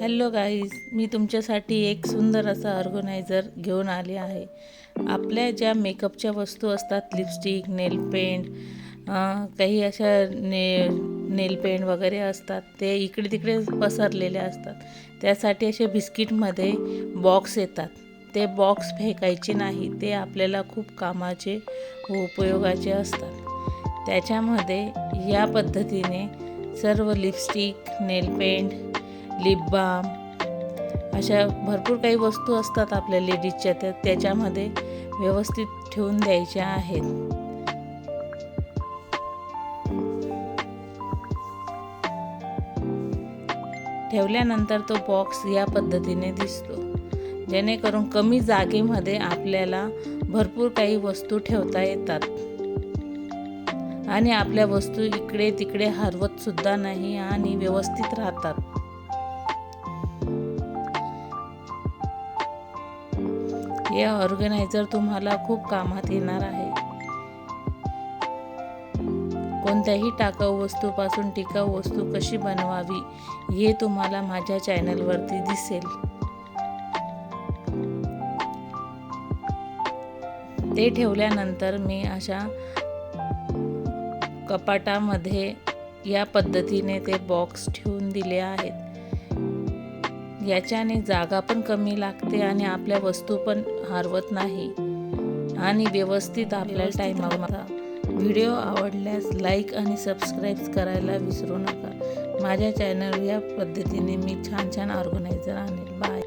Hello guys मी तुमच्यासाठी एक सुंदर असा ऑर्गनायझर घेऊन आले आहे. आपल्या ज्या मेकअपच्या वस्तू असतात लिपस्टिक नेल पेंट काही अशा ने नेल पेंट वगैरे असतात ते इकडे तिकडे पसरलेले असतात. त्यासाठी असे बिस्किटमध्ये बॉक्स येतात. ते बॉक्स फेकायचे नाही ते आपल्याला खूप कामाचे व उपयोगाचे असतात. त्याच्यामध्ये या पद्धतीने सर्व lipstick nail paint lip balm अशा भरपूर काही वस्तू असतात आपल्या लेडीजच्या त्या त्याच्यामध्ये व्यवस्थित ठेवून द्यायच्या आहेत. ठेवल्यानंतर तो बॉक्स या पद्धतीने दिसतो. जेणेकरून कमी जागेमध्ये आपल्याला भरपूर काही वस्तू ठेवता येतात. आणि आपल्या वस्तू इकडे तिकडे हरवत सुद्धा नाही आणि व्यवस्थित राहतात. हे ऑर्गनायझर तुम्हाला खूप कामात येणार आहे. कोणत्याही टाकाऊ वस्तूपासून टिकाऊ वस्तू कशी बनवावी हे तुम्हाला माझ्या चॅनलवरती दिसेल. ते ठेवल्यानंतर मी अशा कपाटामध्ये या पद्धतीने ते बॉक्स ठेवून दिले आहेत. याच्याने जागा पण कमी लागते आणि आपल्या वस्तू पण हरवत नाही. आणि व्यवस्थित आपल्या टाईमावर व्हिडिओ आवडल्यास लाईक आणि सबस्क्राईब करायला विसरू नका. माझ्या चॅनल या पद्धतीने मी छान छान ऑर्गनायझर आणेल. बाय